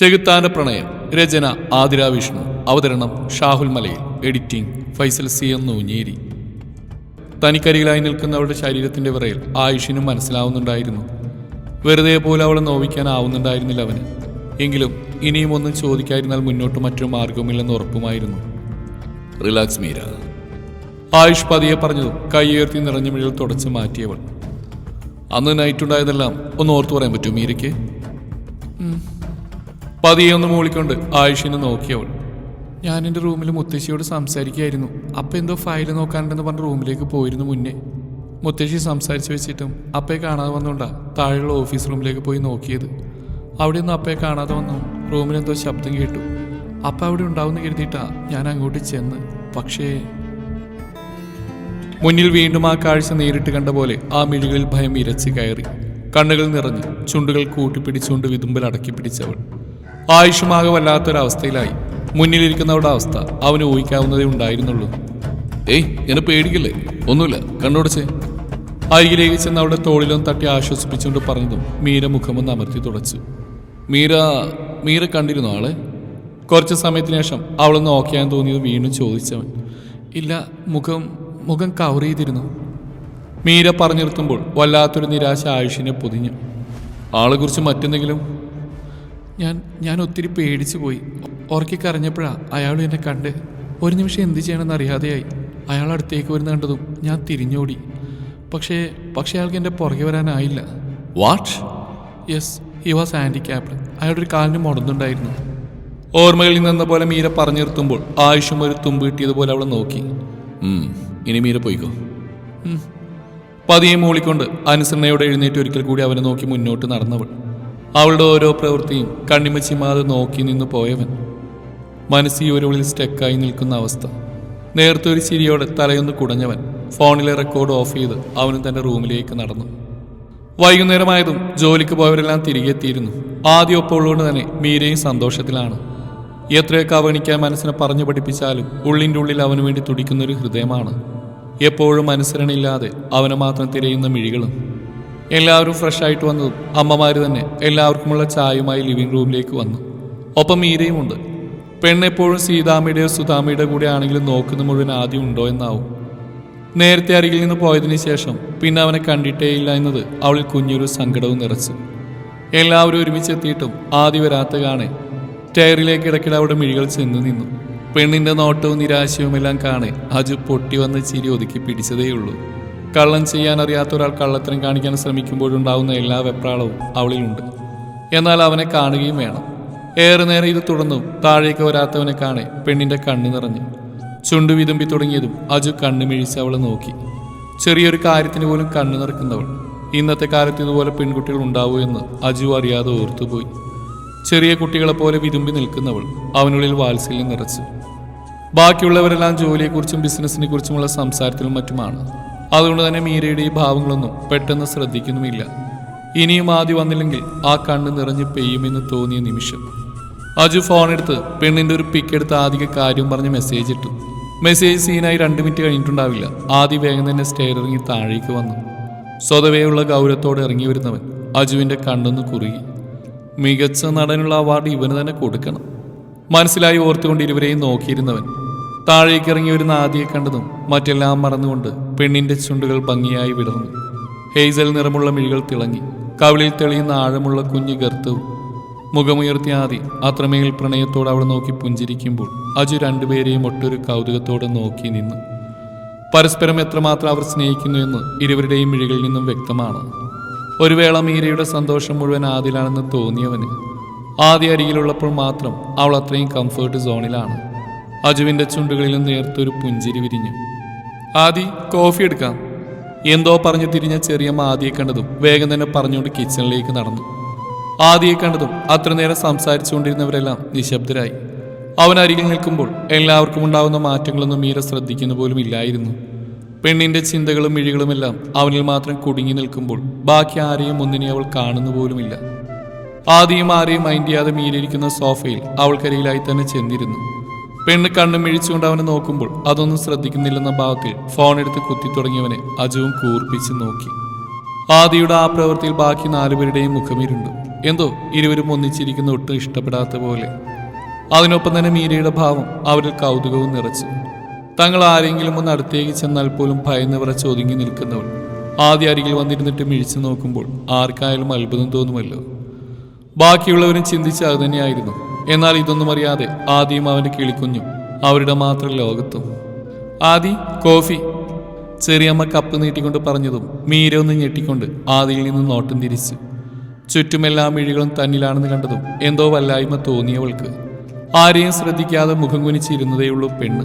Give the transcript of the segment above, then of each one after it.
ചെകുത്താന്റെ പ്രണയം രചന ആതിര വിഷ്ണു അവതരണം Shahul Malayil editing Faisal C M Noonjeri. തനിക്കരികിലായി നിൽക്കുന്നവളുടെ ശരീരത്തിന്റെ വിറയിൽ ആയുഷിനും മനസ്സിലാവുന്നുണ്ടായിരുന്നു. വെറുതെ പോലെ അവളെ നോവിക്കാനാവുന്നുണ്ടായിരുന്നില്ല അവന്. എങ്കിലും ഇനിയും ഒന്നും ചോദിക്കാതിരുന്നാൽ മുന്നോട്ട് മറ്റൊരു മാർഗവുമില്ലെന്ന് ഉറപ്പുമായിരുന്നു. റിലാക്സ് മീര. ആയുഷ് പതിയെ പറഞ്ഞതും കൈയുയർത്തി നിറഞ്ഞ മിഴികൾ തുടച്ച് മാറ്റിയവൾ. അന്ന് നൈറ്റ് ഉണ്ടായതെല്ലാം ഒന്ന് ഓർത്തു പറയാൻ പറ്റുമോ മീരയ്ക്ക്? പതിയെ ഒന്ന് മൂളിക്കൊണ്ട് ആയുഷിനെ നോക്കിയവൾ ഞാൻ എന്റെ റൂമിൽ മുത്തശ്ശിയോട് സംസാരിക്കുകയായിരുന്നു. അപ്പം എന്തോ ഫയൽ നോക്കാനുണ്ടെന്ന് പറഞ്ഞ് റൂമിലേക്ക് പോയിരുന്നു മുന്നേ. മുത്തശ്ശി സംസാരിച്ച് വെച്ചിട്ടും അപ്പയെ കാണാതെ വന്നുകൊണ്ടാ താഴെയുള്ള ഓഫീസ് റൂമിലേക്ക് പോയി നോക്കിയത്. അവിടെ നിന്ന് അപ്പയെ കാണാതെ വന്നു. റൂമിൽ എന്തോ ശബ്ദം കേട്ടു. അപ്പ അവിടെ ഉണ്ടാവുമെന്ന് കരുതിയിട്ടാ ഞാൻ അങ്ങോട്ട് ചെന്ന്. പക്ഷേ മുന്നിൽ വീണ്ടും ആ കാഴ്ച നേരിട്ട് കണ്ട പോലെ ആ മിഴികളിൽ ഭയം ഇരച്ച് കയറി. കണ്ണുകൾ നിറഞ്ഞു ചുണ്ടുകൾ കൂട്ടിപ്പിടിച്ചുകൊണ്ട് വിതുമ്പൽ അടക്കി പിടിച്ചവൾ. ആയുഷുമാകെ വല്ലാത്തൊരവസ്ഥയിലായി മുന്നിലിരിക്കുന്നവരുടെ അവസ്ഥ അവന് ഊഹിക്കാവുന്നതേ ഉണ്ടായിരുന്നുള്ളൂ. ഏയ് എന്നെ പേടിക്കില്ലേ? ഒന്നുമില്ല കണ്ണുടച്ചേ. അരികിലേക്ക് ചെന്ന് അവിടെ തോളിലൊന്നും തട്ടി ആശ്വസിപ്പിച്ചുകൊണ്ട് പറഞ്ഞതും മീര മുഖമൊന്ന് അമർത്തി തുടച്ചു. മീര മീര കണ്ടിരുന്നു ആളെ? കുറച്ച് സമയത്തിന് ശേഷം അവളൊന്ന് ഓക്കെയാൻ തോന്നിയത് വീണ്ടും ചോദിച്ചവൻ. ഇല്ല മുഖം മുഖം കവർ ചെയ്തിരുന്നു. മീര പറഞ്ഞു നിർത്തുമ്പോൾ വല്ലാത്തൊരു നിരാശ ആയുഷിനെ പൊതിഞ്ഞു. ആളെക്കുറിച്ച് മറ്റെന്തെങ്കിലും? ഞാൻ ഞാൻ ഒത്തിരി പേടിച്ചു പോയി. ഓർക്കി കരഞ്ഞപ്പോഴാ അയാൾ എന്നെ കണ്ട്. ഒരു നിമിഷം എന്ത് ചെയ്യണമെന്ന് അറിയാതെയായി. അയാൾ അടുത്തേക്ക് വരുന്ന കണ്ടതും ഞാൻ തിരിഞ്ഞോടി. പക്ഷേ പക്ഷേ അയാൾക്ക് എന്റെ പുറകെ വരാനായില്ല. What yes he was handicapped അയാളുടെ ഒരു കാലിന് മുടന്നുണ്ടായിരുന്നു ഓർമ്മകളിൽ നിന്ന പോലെ മീര പറഞ്ഞു നിർത്തുമ്പോൾ ആയുഷും ഒരു തുമ്പ് കിട്ടിയതുപോലെ അവളെ നോക്കി. ഇനി മീര പോയിക്കോ. പതിയെ മൂളിക്കൊണ്ട് അനുസരണയോടെ എഴുന്നേറ്റ് ഒരിക്കൽ കൂടി അവനെ നോക്കി മുന്നോട്ട് നടന്നവൾ. അവളുടെ ഓരോ പ്രവൃത്തിയും കണ്ണിമച്ചി കണ്ണിമച്ചിമാതെ നോക്കി നിന്ന് പോയവൻ. മനസ്സി ഒരുവിളിൽ സ്റ്റെക്കായി നിൽക്കുന്ന അവസ്ഥ. നേരത്തെ ഒരു ചിരിയോടെ തലയൊന്ന് കുടഞ്ഞവൻ ഫോണിലെ റെക്കോർഡ് ഓഫ് ചെയ്ത് അവനും തന്റെ റൂമിലേക്ക് നടന്നു. വൈകുന്നേരമായതും ജോലിക്ക് പോയവരെല്ലാം തിരികെ എത്തിയിരുന്നു. ആദ്യം ഒപ്പമുള്ളതുകൊണ്ട് തന്നെ മീരയും സന്തോഷത്തിലാണ്. എത്രയൊക്കെ അവഗണിക്കാൻ മനസ്സിനെ പറഞ്ഞു പഠിപ്പിച്ചാലും ഉള്ളിന്റെ ഉള്ളിൽ അവന് വേണ്ടി തുടിക്കുന്നൊരു ഹൃദയമാണ്. എപ്പോഴും അനുസരണയില്ലാതെ അവനെ മാത്രം തിരയുന്ന മിഴികളും എല്ലാവരും ഫ്രഷ് ആയിട്ട് വന്നതും അമ്മമാർ തന്നെ എല്ലാവർക്കുമുള്ള ചായയുമായി ലിവിംഗ് റൂമിലേക്ക് വന്നു. ഒപ്പം മീരയും ഉണ്ട്. പെണ്ണെപ്പോഴും സീതാമ്മയുടെയോ സുതാമയുടെ കൂടെ ആണെങ്കിലും നോക്കുന്ന മുഴുവൻ ആദ്യം ഉണ്ടോ എന്നാവും. നേരത്തെ അരികിൽ നിന്ന് പോയതിനു ശേഷം പിന്നെ അവനെ കണ്ടിട്ടേയില്ല എന്നത് അവളിൽ കുഞ്ഞൊരു സങ്കടവും നിറച്ചു. എല്ലാവരും ഒരുമിച്ചെത്തിയിട്ടും ആദ്യ വരാത്ത കാണെ ടയറിലേക്ക് ഇടയ്ക്കിടെ അവിടെ മിഴികൾ ചെന്ന് നിന്നു. പെണ്ണിന്റെ നോട്ടവും നിരാശയുമെല്ലാം കാണെ അജു പൊട്ടി വന്ന് ചിരി ഒതുക്കി പിടിച്ചതേയുള്ളൂ. കള്ളം ചെയ്യാൻ അറിയാത്ത ഒരാൾ കള്ളത്തരം കാണിക്കാൻ ശ്രമിക്കുമ്പോഴുണ്ടാവുന്ന എല്ലാ വെപ്രാളവും അവളിലുണ്ട്. എന്നാൽ അവനെ കാണുകയും വേണം. ഏറെ നേരം ഇത് തുടർന്നു താഴേക്ക് വരാത്തവനെ കാണെ പെണ്ണിന്റെ കണ്ണ് നിറഞ്ഞു. ചുണ്ടു വിതുമ്പി തുടങ്ങിയതും അജു കണ്ണു മിഴിച്ച് അവളെ നോക്കി. ചെറിയൊരു കാര്യത്തിന് പോലും കണ്ണു നിറക്കുന്നവൾ. ഇന്നത്തെ കാലത്ത് ഇതുപോലെ പെൺകുട്ടികൾ ഉണ്ടാവൂ എന്ന് അജു അറിയാതെ ഓർത്തുപോയി. ചെറിയ കുട്ടികളെപ്പോലെ വിതുമ്പി നിൽക്കുന്നവൾ അവനുള്ളിൽ വാത്സല്യം നിറച്ചു. ബാക്കിയുള്ളവരെല്ലാം ജോലിയെക്കുറിച്ചും ബിസിനസ്സിനെ കുറിച്ചുമുള്ള സംസാരത്തിലും മറ്റുമാണ്. അതുകൊണ്ട് തന്നെ മീരയുടെ ഈ ഭാവങ്ങളൊന്നും പെട്ടെന്ന് ശ്രദ്ധിക്കുന്നുമില്ല. ഇനിയും ആദ്യം വന്നില്ലെങ്കിൽ ആ കണ്ണ് നിറഞ്ഞ് പെയ്യുമെന്ന് തോന്നിയ നിമിഷം. അജു ഫോൺ എടുത്ത് പെണ്ണിന്റെ ഒരു പിക്ക് എടുത്ത് ആദ്യ കാര്യം പറഞ്ഞ് മെസ്സേജ് ഇട്ടു. മെസ്സേജ് സീനായി രണ്ട് മിനിറ്റ് കഴിഞ്ഞിട്ടുണ്ടാവില്ല. ആദ്യം വേഗം തന്നെ സ്റ്റെയർ ഇറങ്ങി താഴേക്ക് വന്നു. സ്വതവേയുള്ള ഗൗരവത്തോടെ ഇറങ്ങി വരുന്നവൻ അജുവിന്റെ കണ്ണൊന്ന് കുറുകി. മികച്ച നടനുള്ള അവാർഡ് ഇവന് തന്നെ കൊടുക്കണം. മനസ്സിലായി ഓർത്തുകൊണ്ട് ഇരുവരെയും നോക്കിയിരുന്നവൻ താഴേക്ക് ഇറങ്ങി വരുന്ന ആദിയെ കണ്ടതും മറ്റെല്ലാം മറന്നുകൊണ്ട് പെണ്ണിന്റെ ചുണ്ടുകൾ ഭംഗിയായി വിടർന്നു. ഹെയ്സൽ നിറമുള്ള മിഴികൾ തിളങ്ങി. കവിളിൽ തെളിയുന്ന ആഴമുള്ള കുഞ്ഞു ഗർത്തവും. മുഖമുയർത്തിയ ആദി അത്രമേൽ പ്രണയത്തോടെ അവളെ നോക്കി പുഞ്ചിരിക്കുമ്പോൾ അജു രണ്ടുപേരെയും ഒട്ടൊരു കൗതുകത്തോടെ നോക്കി നിന്നു. പരസ്പരം എത്രമാത്രം അവർ സ്നേഹിക്കുന്നു എന്ന് ഇരുവരുടെയും മിഴികളിൽ നിന്നും വ്യക്തമാണ്. ഒരു വേള മീരയുടെ സന്തോഷം മുഴുവൻ ആദിലാണെന്ന് തോന്നിയവന് ആദ്യ അരികിലുള്ളപ്പോൾ മാത്രം അവൾ അത്രയും കംഫേർട്ട് സോണിലാണ് അജുവിന്റെ ചുണ്ടുകളിൽ നേർത്തൊരു പുഞ്ചിരി വിരിഞ്ഞു. ആദി കോഫി എടുക്കാം. എന്തോ പറഞ്ഞു തിരിഞ്ഞ ചെറിയ ആദിയെ കണ്ടതും വേഗം തന്നെ പറഞ്ഞുകൊണ്ട് കിച്ചണിലേക്ക് നടന്നു. ആദിയെ കണ്ടതും അത്ര നേരം സംസാരിച്ചുകൊണ്ടിരുന്നവരെല്ലാം നിശബ്ദരായി. അവൻ അരികിൽ നിൽക്കുമ്പോൾ എല്ലാവർക്കും ഉണ്ടാവുന്ന മാറ്റങ്ങളൊന്നും മീര ശ്രദ്ധിക്കുന്ന പോലും ഇല്ലായിരുന്നു. പെണ്ണിന്റെ ചിന്തകളും മിഴികളുമെല്ലാം അവനിൽ മാത്രം കുടുങ്ങി നിൽക്കുമ്പോൾ ബാക്കി ആരെയും ഒന്നിനെ അവൾ കാണുന്നു പോലുമില്ല. ആദിയും ആരെയും മൈൻഡ് ചെയ്യാതെ മീരിയിരിക്കുന്ന സോഫയിൽ അവൾക്കരികിലായി തന്നെ ചെന്നിരുന്നു. പെണ്ണ് കണ്ണു മിഴിച്ചുകൊണ്ട് അവനെ നോക്കുമ്പോൾ അതൊന്നും ശ്രദ്ധിക്കുന്നില്ലെന്ന ഭാവത്തിൽ ഫോൺ എടുത്ത് കുത്തി തുടങ്ങിയവനെ അജുവും കൂർപ്പിച്ച് നോക്കി. ആദിയുടെ ആ പ്രവൃത്തിയിൽ ബാക്കി നാലുപേരുടെയും മുഖമിരുണ്ടു. എന്തോ ഇരുവരും ഒന്നിച്ചിരിക്കുന്ന ഒട്ടും ഇഷ്ടപ്പെടാത്ത പോലെ. അതിനൊപ്പം തന്നെ മീരയുടെ ഭാവം അവരിൽ കൗതുകവും നിറച്ചു. തങ്ങൾ ആരെങ്കിലും ഒന്ന് അടുത്തേക്ക് ചെന്നാൽ പോലും ഭയന്ന് വിറച്ച് ഒതുങ്ങി നിൽക്കുന്നവൾ. ആദ്യ അരികിൽ വന്നിരുന്നിട്ട് മിഴിച്ചു നോക്കുമ്പോൾ ആർക്കായാലും അത്ഭുതം തോന്നുമല്ലോ. ബാക്കിയുള്ളവരും ചിന്തിച്ച അത് തന്നെയായിരുന്നു. എന്നാൽ ഇതൊന്നും അറിയാതെ ആദ്യം അവന്റെ കിളിക്കുഞ്ഞും അവരുടെ മാത്രം ലോകത്തും. ആദി കോഫി ചെറിയമ്മ കപ്പ് നീട്ടിക്കൊണ്ട് പറഞ്ഞതും മീര ഒന്ന് ഞെട്ടിക്കൊണ്ട് ആദിയിൽ നിന്ന് നോട്ടം തിരിച്ചു. ചുറ്റുമെല്ലാ മിഴികളും തന്നിലാണെന്ന് കണ്ടതും എന്തോ വല്ലായ്മ തോന്നിയവൾക്ക്. ആരെയും ശ്രദ്ധിക്കാതെ മുഖം കുനിച്ചിരുന്നതേയുള്ളൂ പെണ്ണ്.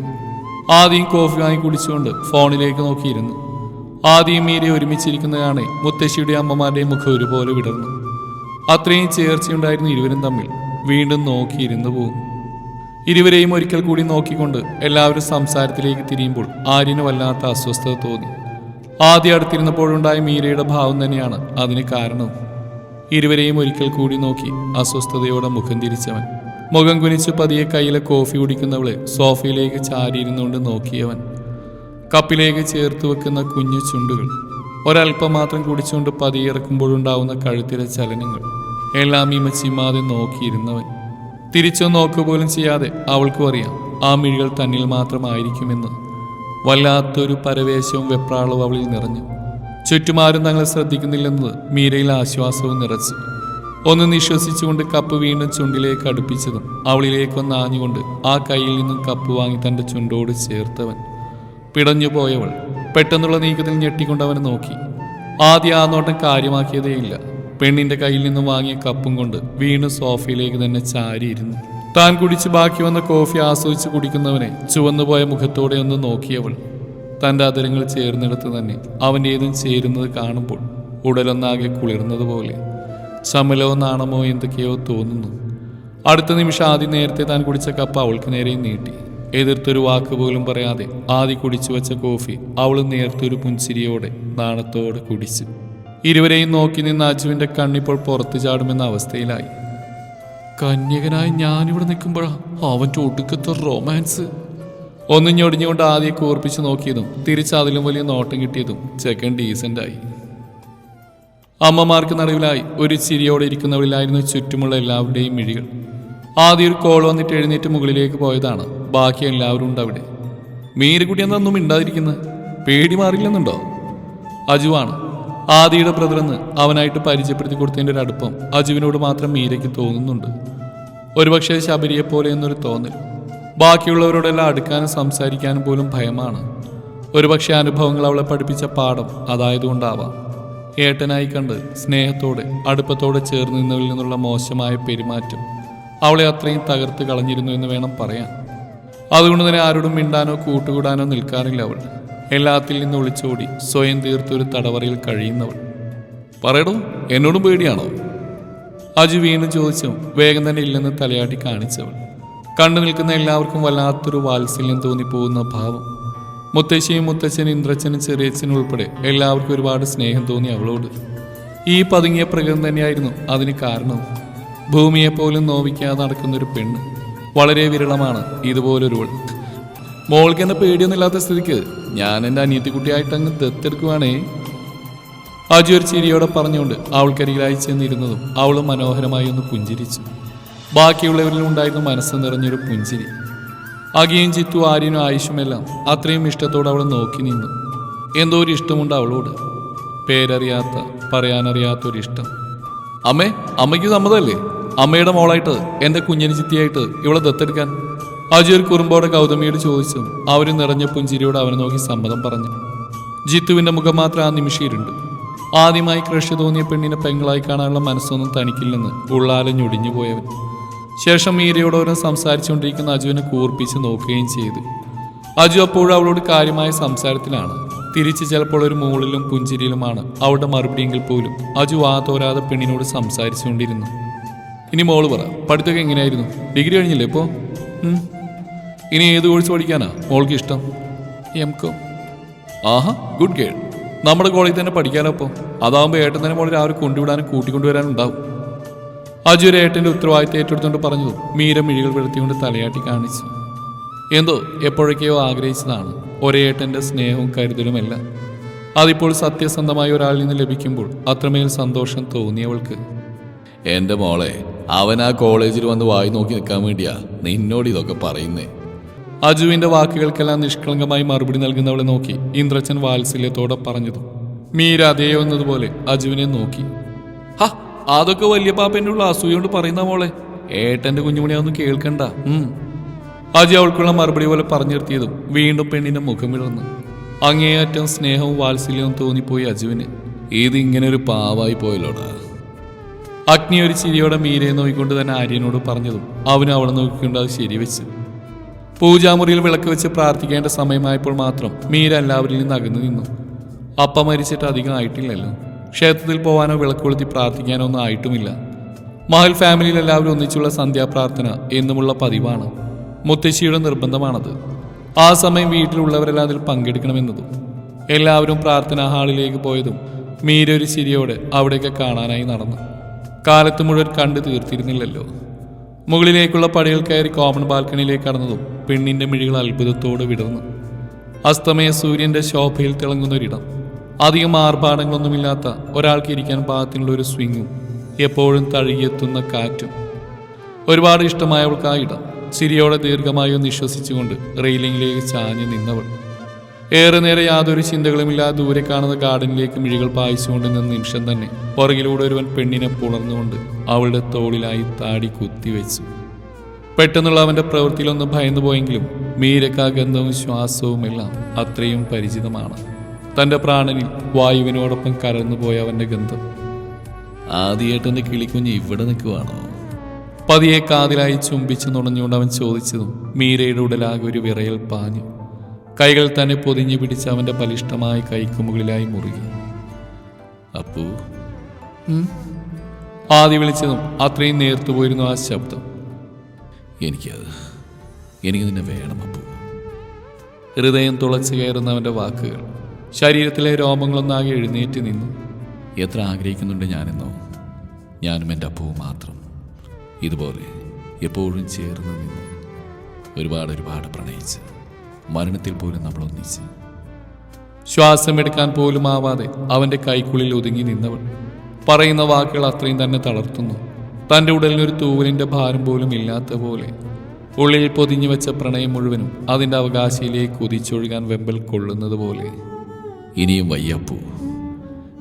ആദ്യം കോഫി വാങ്ങി കുടിച്ചുകൊണ്ട് ഫോണിലേക്ക് നോക്കിയിരുന്നു. ആദ്യം മീരെ ഒരുമിച്ചിരിക്കുന്ന കാണെ മുത്തശ്ശിയുടെ അമ്മമാരുടെ മുഖം ഒരുപോലെ വിടർന്നു. അത്രയും ചേർച്ചയുണ്ടായിരുന്നു ഇരുവരും തമ്മിൽ വീണ്ടും നോക്കിയിരുന്നു പോകും ഇരുവരെയും ഒരിക്കൽ കൂടി നോക്കിക്കൊണ്ട് എല്ലാവരും സംസാരത്തിലേക്ക് തിരിയുമ്പോൾ ആര്യന് വല്ലാത്ത അസ്വസ്ഥത തോന്നി. ആദ്യം അടുത്തിരുന്നപ്പോഴുണ്ടായ മീരയുടെ ഭാവം തന്നെയാണ് അതിന് കാരണം ഇരുവരെയും ഒരിക്കൽ കൂടി നോക്കി അസ്വസ്ഥതയോടെ മുഖം തിരിച്ചവൻ. മുഖം കുനിച്ച് പതിയെ കയ്യിലെ കോഫി കുടിക്കുന്നവളെ സോഫയിലേക്ക് ചാരിയിരുന്നുകൊണ്ട് നോക്കിയവൻ. കപ്പിലേക്ക് ചേർത്ത് വെക്കുന്ന കുഞ്ഞു ചുണ്ടുകൾ. ഒരൽപ്പം മാത്രം കുടിച്ചുകൊണ്ട് പതിയിറക്കുമ്പോഴുണ്ടാവുന്ന കഴുത്തിലെ ചലനങ്ങൾ. എല്ലാം ഈ ചിമ്മാതെ നോക്കിയിരുന്നവൻ. തിരിച്ചു നോക്കുക പോലും ചെയ്യാതെ അവൾക്കും അറിയാം ആ മിഴികൾ തന്നിൽ മാത്രമായിരിക്കുമെന്ന്. വല്ലാത്തൊരു പരവേശവും വെപ്രാളവും അവളിൽ നിറഞ്ഞു. ചുറ്റുമാരും തങ്ങളെ ശ്രദ്ധിക്കുന്നില്ലെന്നത് മീരയിൽ ആശ്വാസവും നിറച്ചു. ഒന്ന് നിശ്വസിച്ചുകൊണ്ട് കപ്പ് വീണ്ടും ചുണ്ടിലേക്ക് അടുപ്പിച്ചതും അവളിലേക്കൊന്ന് ആഞ്ഞുകൊണ്ട് ആ കയ്യിൽ നിന്നും കപ്പ് വാങ്ങി തന്റെ ചുണ്ടോട് ചേർത്തവൻ. പിടഞ്ഞു പോയവൾ പെട്ടെന്നുള്ള നീക്കത്തിൽ ഞെട്ടിക്കൊണ്ട് അവനെ നോക്കി. ആദ്യം ആ നോട്ടം കാര്യമാക്കിയതേയില്ല. പെണ്ണിന്റെ കയ്യിൽ നിന്ന് വാങ്ങിയ കപ്പും കൊണ്ട് വീണ് സോഫയിലേക്ക് തന്നെ ചാരിയിരുന്നു. താൻ കുടിച്ച് ബാക്കി വന്ന കോഫി ആസ്വദിച്ച് കുടിക്കുന്നവനെ ചുവന്നുപോയ മുഖത്തോടെ ഒന്ന് നോക്കിയവൾ തന്റെ അതിരങ്ങൾ ചേർന്നിടത്ത് തന്നെ അവന്റേതും ചേരുന്നത് കാണുമ്പോൾ ഉടലൊന്നാകെ കുളിർന്നതുപോലെ ചമലോ നാണമോ എന്തൊക്കെയോ തോന്നുന്നു. അടുത്ത നിമിഷം ആദ്യം നേരത്തെ താൻ കുടിച്ച കപ്പ് അവൾക്ക് നേരെയും നീട്ടി. എതിർത്തൊരു വാക്ക് പോലും പറയാതെ ആദ്യം കുടിച്ചു വെച്ച കോഫി അവൾ നേർത്തൊരു പുഞ്ചിരിയോടെ നാണത്തോടെ കുടിച്ചു. ഇരുവരെയും നോക്കി നിന്ന് അജുവിന്റെ കണ്ണിപ്പോൾ പുറത്തു ചാടുമെന്ന അവസ്ഥയിലായി. കന്യകനായി ഞാനിവിടെ നിൽക്കുമ്പോഴാ അവന്റെ ഒടുക്കത്തെ റൊമാൻസ് ഒന്നും ഞൊടിഞ്ഞുകൊണ്ട് ആദ്യം കൂർപ്പിച്ച് നോക്കിയതും തിരിച്ചതിലും വലിയ നോട്ടം കിട്ടിയതും ചെക്കൻ ഡീസന്റായി അമ്മമാർക്ക് നടുവിലായി ഒരു ചിരിയോടെ ഇരിക്കുന്നവരിലായിരുന്നു ചുറ്റുമുള്ള എല്ലാവരുടെയും മിഴികൾ. ആദ്യം ഒരു കോൾ വന്നിട്ട് എഴുന്നേറ്റ് മുകളിലേക്ക് പോയതാണ്. ബാക്കി എല്ലാവരും ഉണ്ട് അവിടെ. മീരക്കുട്ടി മിണ്ടാതിരിക്കുന്നത് പേടി മാറില്ലെന്നുണ്ടോ? അജുവാണ്. ആദിയുടെ ബ്രദറെന്ന് അവനായിട്ട് പരിചയപ്പെടുത്തി കൊടുത്തതിന്റെ ഒരു അടുപ്പം അജുവിനോട് മാത്രം മീരയ്ക്ക് തോന്നുന്നുണ്ട്. ഒരുപക്ഷെ ശബരിയെ പോലെ എന്നൊരു തോന്നൽ. ബാക്കിയുള്ളവരോടെല്ലാം അടുക്കാനും സംസാരിക്കാനും പോലും ഭയമാണ്. ഒരുപക്ഷെ അനുഭവങ്ങൾ അവളെ പഠിപ്പിച്ച പാഠം അതായതുകൊണ്ടാവാം. ഏട്ടനായി കണ്ട് സ്നേഹത്തോടെ അടുപ്പത്തോടെ ചേർന്ന് നിന്നവരിൽ നിന്നുള്ള മോശമായ പെരുമാറ്റം അവളെ അത്രയും തകർത്ത് കളഞ്ഞിരുന്നു എന്ന് വേണം പറയാൻ. അതുകൊണ്ട് തന്നെ ആരോടും മിണ്ടാനോ കൂട്ടുകൂടാനോ നിൽക്കാറില്ല അവൾ. എല്ലാത്തിൽ നിന്ന് ഒളിച്ചോടി സ്വയം തീർത്തൊരു തടവറയിൽ കഴിയുന്നവൾ. പറയടോ എന്നോടും പേടിയാണോ? അജു വീണ്ടും ചോദിച്ചു വേഗം തന്നെ ഇല്ലെന്ന് തലയാട്ടി കാണിച്ചവൾ. കണ്ടു നിൽക്കുന്ന എല്ലാവർക്കും വല്ലാത്തൊരു വാത്സല്യം തോന്നിപ്പോകുന്ന ഭാവം. മുത്തശ്ശിയും മുത്തച്ഛനും ഇന്ദ്രച്ഛനും ചെറിയച്ഛനും ഉൾപ്പെടെ എല്ലാവർക്കും ഒരുപാട് സ്നേഹം തോന്നി അവളോട്. ഈ പതുങ്ങിയ പ്രകൃതം തന്നെയായിരുന്നു അതിന് കാരണം ഭൂമിയെപ്പോലും നോവിക്കാതെ നടക്കുന്നൊരു പെണ്ണ്. വളരെ വിരളമാണ് ഇതുപോലൊരുവൾ. മോൾക്ക് എന്നെ പേടിയൊന്നുമില്ലാത്ത സ്ഥിതിക്ക് ഞാൻ എന്റെ അനിയത്തിക്കുട്ടിയായിട്ട് അങ്ങ് ദത്തെടുക്കുവാണേ. അജു ഒരു ചിരിയോടെ പറഞ്ഞുകൊണ്ട് അവൾക്കരികിലായി ചെന്നിരുന്നതും അവൾ മനോഹരമായി ഒന്ന് പുഞ്ചിരിച്ചു. ബാക്കിയുള്ളവരിൽ ഉണ്ടായിരുന്ന മനസ്സ് നിറഞ്ഞൊരു പുഞ്ചിരി. അകിയും ചിത്തു ആര്യനും ആയുഷുമെല്ലാം അത്രയും ഇഷ്ടത്തോടെ അവൾ നോക്കി നിന്നു. എന്തോ ഒരു ഇഷ്ടമുണ്ട് അവളോട്. പേരറിയാത്ത പറയാനറിയാത്തൊരിഷ്ടം അമ്മേ അമ്മയ്ക്ക് സമ്മതമല്ലേ? അമ്മയുടെ മോളായിട്ട് എന്റെ കുഞ്ഞിന് ചിത്തിയായിട്ട് ഇവളെ ദത്തെടുക്കാൻ? അജു ഒരു കുറുമ്പോടെ ഗൗതമിയോട് ചോദിച്ചു. അവർ നിറഞ്ഞ പുഞ്ചിരിയോട് അവനെ നോക്കി സമ്മതം പറഞ്ഞു. ജിത്തുവിന്റെ മുഖം മാത്രം ആ നിമിഷയിലുണ്ട് ആദ്യമായി ക്രഷ് തോന്നിയ പെണ്ണിനെ പെങ്ങളായി കാണാനുള്ള മനസ്സൊന്നും തനിക്കില്ലെന്ന് ഉള്ളാലെ ഞൊടിഞ്ഞു പോയവൻ. ശേഷം മീരയോടോരം സംസാരിച്ചുകൊണ്ടിരിക്കുന്ന അജുവിനെ കൂർപ്പിച്ച് നോക്കുകയും ചെയ്തു. അജു അപ്പോഴും അവളോട് കാര്യമായ സംസാരത്തിലാണ്. തിരിച്ച് ചിലപ്പോൾ ഒരു മൂളിലും പുഞ്ചിരിയിലുമാണ് അവളുടെ മറുപടിയെങ്കിൽ പോലും അജു ആ തോരാതെ പെണ്ണിനോട് സംസാരിച്ചുകൊണ്ടിരുന്നു. ഇനി മോൾ പറ പഠിത്തമൊക്കെ എങ്ങനെയായിരുന്നു? ഡിഗ്രി കഴിഞ്ഞില്ലേ ഇപ്പോൾ ഇനി ഏത് കോഴ്സ് പഠിക്കാനാ? മോൾക്ക് ഇഷ്ടം. M com. ആഹാ ഗുഡ് ഗേൾ നമ്മുടെ കോളേജിൽ തന്നെ പഠിക്കാലോ അപ്പോൾ അതാകുമ്പോൾ ഏട്ടൻ തന്നെ മോളെ രാവിലെ കൊണ്ടുവിടാനും കൂട്ടിക്കൊണ്ടുവരാനും ഉണ്ടാവും അജു ഒരു ഏട്ടന്റെ ഉത്തരവാദിത്തം ഏറ്റെടുത്തുകൊണ്ട് പറഞ്ഞു മീര മിഴികൾ വെളുത്തിക്കൊണ്ട് തലയാട്ടി കാണിച്ചു. എന്തോ എപ്പോഴൊക്കെയോ ആഗ്രഹിച്ചതാണ്. ഒരേ ഏട്ടന്റെ സ്നേഹവും കരുതലുമെല്ലാം അതിപ്പോൾ സത്യസന്ധമായ ഒരാളിൽ നിന്ന് ലഭിക്കുമ്പോൾ അത്രമേൽ സന്തോഷം തോന്നിയവൾക്ക്. എന്റെ മോളെ അവൻ ആ കോളേജിൽ വന്ന് വായി നോക്കി നിൽക്കാൻ വേണ്ടിയാ നിന്നോട് ഇതൊക്കെ പറയുന്നേ. അജുവിന്റെ വാക്കുകൾക്കെല്ലാം നിഷ്കളങ്കമായി മറുപടി നൽകുന്നവളെ നോക്കി ഇന്ദ്രച്ചൻ വാത്സല്യത്തോടെ പറഞ്ഞതും മീര അതേ എന്നതുപോലെ അജുവിനെ നോക്കി. ഹ അതൊക്കെ വലിയ പാപ്പന്റെ ഉള്ള അസൂയ കൊണ്ട് പറയുന്ന മോളെ ഏട്ടന്റെ കുഞ്ഞുമണി കേൾക്കണ്ട ഉം. അജി അവൾക്കുള്ള മറുപടി പോലെ പറഞ്ഞു നിർത്തിയതും വീണ്ടും പെണ്ണിന്റെ മുഖം വിളർന്നു അങ്ങേയറ്റം സ്നേഹവും വാത്സല്യവും തോന്നിപ്പോയി അജുവിന്. ഇങ്ങനെ ഒരു പാവായി പോയല്ലോടാ. അഗ്നി ഒരു ചിരിയോടെ മീരയെ നോക്കിക്കൊണ്ട് തന്നെ ആര്യനോട് പറഞ്ഞതും അവനും അവളെ നോക്കിക്കൊണ്ട് അത് ശരി വെച്ച്. പൂജാമുറിയിൽ വിളക്ക് വെച്ച് പ്രാർത്ഥിക്കേണ്ട സമയമായപ്പോൾ മാത്രം മീര എല്ലാവരിൽ നിന്ന് അകന്നു നിന്നു. അപ്പ മരിച്ചിട്ട് അധികം ആയിട്ടില്ലല്ലോ. ക്ഷേത്രത്തിൽ പോവാനോ വിളക്ക് കൊളുത്തി പ്രാർത്ഥിക്കാനോ ഒന്നും ആയിട്ടുമില്ല. മഹൽ ഫാമിലിയിൽ എല്ലാവരും ഒന്നിച്ചുള്ള സന്ധ്യാപ്രാർത്ഥന എന്നുമുള്ള പതിവാണ്. മുത്തശ്ശിയുടെ നിർബന്ധമാണത്. ആ സമയം വീട്ടിലുള്ളവരെല്ലാം അതിൽ പങ്കെടുക്കണമെന്നതും എല്ലാവരും പ്രാർത്ഥനാ ഹാളിലേക്ക് പോയതും മീര ഒരു ചിരിയോടെ അവിടെയൊക്കെ കാണാനായി നടന്നു. കാലത്ത് മുഴുവൻ കണ്ടു തീർത്തിരുന്നില്ലല്ലോ. മുകളിലേക്കുള്ള പടികൾ കയറി കോമൺ ബാൽക്കണിയിലേക്ക് കടന്നതും പെണ്ണിന്റെ മിഴികൾ അത്ഭുതത്തോടെ വിടർന്നു. അസ്തമയ സൂര്യന്റെ ശോഭയിൽ തിളങ്ങുന്ന ഒരിടം. അധികം ആർഭാടങ്ങളൊന്നുമില്ലാത്ത ഒരാൾക്ക് ഇരിക്കാൻ പാകത്തിനുള്ള ഒരു സ്വിങ്ങും എപ്പോഴും തഴുകിയെത്തുന്ന കാറ്റും. ഒരുപാട് ഇഷ്ടമായവൾക്ക് ആ ഇടം. ചിരിയോടെ ദീർഘമായി നിശ്വസിച്ചുകൊണ്ട് റെയിലിംഗിലേക്ക് ചാഞ്ഞു നിന്നവൾ. ഏറെ നേരെ യാതൊരു ചിന്തകളുമില്ലാതെ ദൂരെ കാണുന്ന ഗാർഡനിലേക്ക് മിഴികൾ പായിച്ചുകൊണ്ട് നിന്ന നിമിഷം തന്നെ പുറകിലൂടെ ഒരുവൻ പെണ്ണിനെ പുണർന്നുകൊണ്ട് അവളുടെ തോളിലായി താടി കുത്തിവെച്ചു പെട്ടെന്നുള്ള അവന്റെ പ്രവൃത്തിയിലൊന്ന് ഭയന്നു പോയെങ്കിലും മീരക്ക ഗന്ധവും ശ്വാസവും എല്ലാം അത്രയും പരിചിതമാണ്. തന്റെ പ്രാണനിൽ വായുവിനോടൊപ്പം കലർന്നുപോയ അവന്റെ ഗന്ധം. ആദ്യമായിട്ടെന്റെ കിളിക്കുഞ്ഞ് ഇവിടെ നിൽക്കുവാണോ? പതിയെ കാതിലായി ചുംബിച്ചു നുണഞ്ഞുകൊണ്ട് അവൻ ചോദിച്ചതും മീരയുടെ ഉടലാകെ ഒരു വിറയൽ പാഞ്ഞു. കൈകൾ തന്നെ പൊതിഞ്ഞു പിടിച്ച് അവന്റെ ബലിഷ്ടമായ കൈക്കുമുകളിലായി മുറുകി. അപ്പൂ. ആദ്യം വിളിച്ചതും അത്രയും നേർത്തു പോയിരുന്നു ആ ശബ്ദം. എനിക്കത് എനിക്ക് നിന്നെ വേണം അപ്പൂ. ഹൃദയം തുളച്ചു കയറുന്ന അവന്റെ വാക്കുകൾ ശരീരത്തിലെ രോമങ്ങളൊന്നാകെ എഴുന്നേറ്റ് നിന്നു. എത്ര ആഗ്രഹിക്കുന്നുണ്ട് ഞാനെന്നോ? ഞാനും എന്റെ അപ്പവും മാത്രം. ഇതുപോലെ എപ്പോഴും ചേർന്ന് നിന്നു ഒരുപാട് ഒരുപാട് പ്രണയിച്ച് മരണത്തിൽ പോലും നമ്മൾ ഒന്നിച്ച്. ശ്വാസമെടുക്കാൻ പോലും ആവാതെ അവന്റെ കൈക്കുള്ളിൽ ഒതുങ്ങി നിന്നവൾ പറയുന്ന വാക്കുകൾ അത്രയും തന്നെ തളർത്തുന്നു. തന്റെ ഉടലിനൊരു തൂവലിന്റെ തൂവലിന്റെ ഭാരം പോലും ഇല്ലാത്ത പോലെ ഉള്ളിൽ പൊതിഞ്ഞു വെച്ച പ്രണയം മുഴുവനും അതിന്റെ അവകാശയിലേക്ക് കുതിച്ചൊഴുകാൻ വെമ്പൽ കൊള്ളുന്നത് പോലെ. ഇനിയും വയ്യപ്പൂ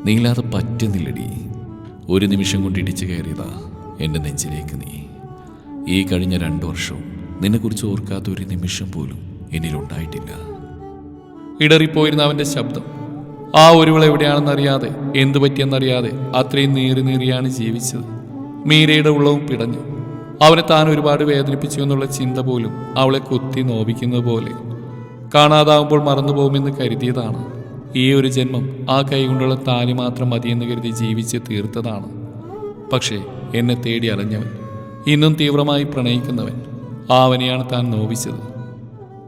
നീലാതെ പറ്റുന്നില്ലടി. ഒരു നിമിഷം കൊണ്ട് ഇടിച്ചു കയറിയതാ എന്റെ നെഞ്ചിലേക്ക് നീ. ഈ കഴിഞ്ഞ രണ്ടു വർഷവും നിന്നെക്കുറിച്ച് ഓർക്കാത്ത ഒരു നിമിഷം പോലും എന്നിലുണ്ടായിട്ടില്ല. ഇടറിപ്പോയിരുന്ന അവന്റെ ശബ്ദം ആ ഒരുവൾ എവിടെയാണെന്നറിയാതെ എന്തു പറ്റിയെന്നറിയാതെ അത്രയും നീറി നീറിയാണ് ജീവിച്ചത്. മീരയുടെ ഉള്ളവും പിടഞ്ഞു. അവനെ താൻ ഒരുപാട് വേദനിപ്പിച്ചു എന്നുള്ള ചിന്ത പോലും അവളെ കുത്തി നോവിക്കുന്നത് പോലെ. കാണാതാവുമ്പോൾ മറന്നുപോകുമെന്ന് കരുതിയതാണ്. ഈ ഒരു ജന്മം ആ കൈകൊണ്ടുള്ള താലി മാത്രം മതിയെന്ന് കരുതി ജീവിച്ച് തീർത്തതാണ്. പക്ഷേ എന്നെ തേടി അലഞ്ഞവൻ ഇന്നും തീവ്രമായി പ്രണയിക്കുന്നവൻ ആ അവനെയാണ് താൻ നോവിച്ചത്.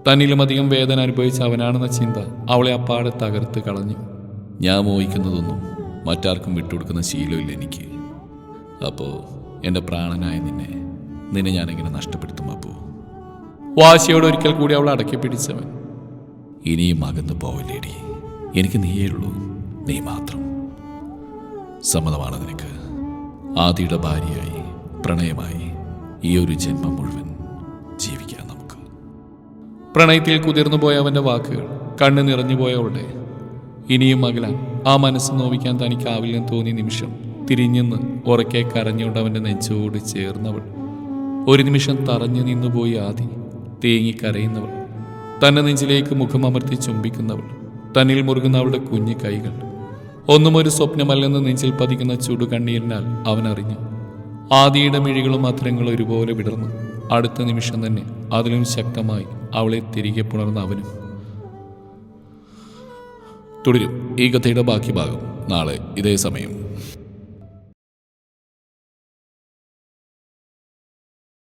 തന്നിലും അധികം വേദന അനുഭവിച്ച അവനാണെന്ന ചിന്ത അവളെ അപ്പാടെ തകർത്ത് കളഞ്ഞു. ഞാൻ മോഹിക്കുന്നതൊന്നും മറ്റാർക്കും വിട്ടുകൊടുക്കുന്ന ശീലമില്ല എനിക്ക്. അപ്പോൾ എന്റെ പ്രാണനായ നിന്നെ നിന്നെ ഞാനെങ്ങനെ നഷ്ടപ്പെടുത്തും അപ്പോ? വാശിയോട് ഒരിക്കൽ കൂടി അവൾ അടക്കി പിടിച്ചവൻ. ഇനിയും അകന്നു പോവില്ലേടി. എനിക്ക് നീയേ ഉള്ളൂ. നീ മാത്രം. സമ്മതമാണ് നിനക്ക്. ആദിയുടെ ഭാര്യയായി പ്രണയമായി ഈ ഒരു ജന്മം മുഴുവൻ. പ്രണയത്തിൽ കുതിർന്നുപോയ അവന്റെ വാക്കുകൾ കണ്ണു നിറഞ്ഞു പോയവളുടെ. ഇനിയും അകലാൻ ആ മനസ്സ് നോവിക്കാൻ തനിക്കാവില്ലെന്ന് തോന്നിയ നിമിഷം തിരിഞ്ഞെന്ന് ഉറക്കെ കരഞ്ഞുകൊണ്ട് അവന്റെ നെഞ്ചോട് ചേർന്നവൾ. ഒരു നിമിഷം തറഞ്ഞു നിന്നുപോയി ആദി തേങ്ങി കരയുന്നവൾ. തന്നെ നെഞ്ചിലേക്ക് മുഖമമർത്തി ചുംബിക്കുന്നവൾ. തന്നിൽ മുറുകുന്ന അവളുടെ കുഞ്ഞു കൈകൾ. ഒന്നും ഒരു സ്വപ്നമല്ലെന്ന് നെഞ്ചിൽ പതിക്കുന്ന ചുടുകണ്ണീരിനാൽ അവൻ അറിഞ്ഞു ആദിയുടെ മിഴികളും അത്തരങ്ങളും ഒരുപോലെ വിടർന്നു. അടുത്ത നിമിഷം തന്നെ അതിലും ശക്തമായി അവളെ തിരികെ പുണർന്ന അവനും തുടരും. ഈ കഥയുടെ ബാക്കി ഭാഗം നാളെ ഇതേ സമയം.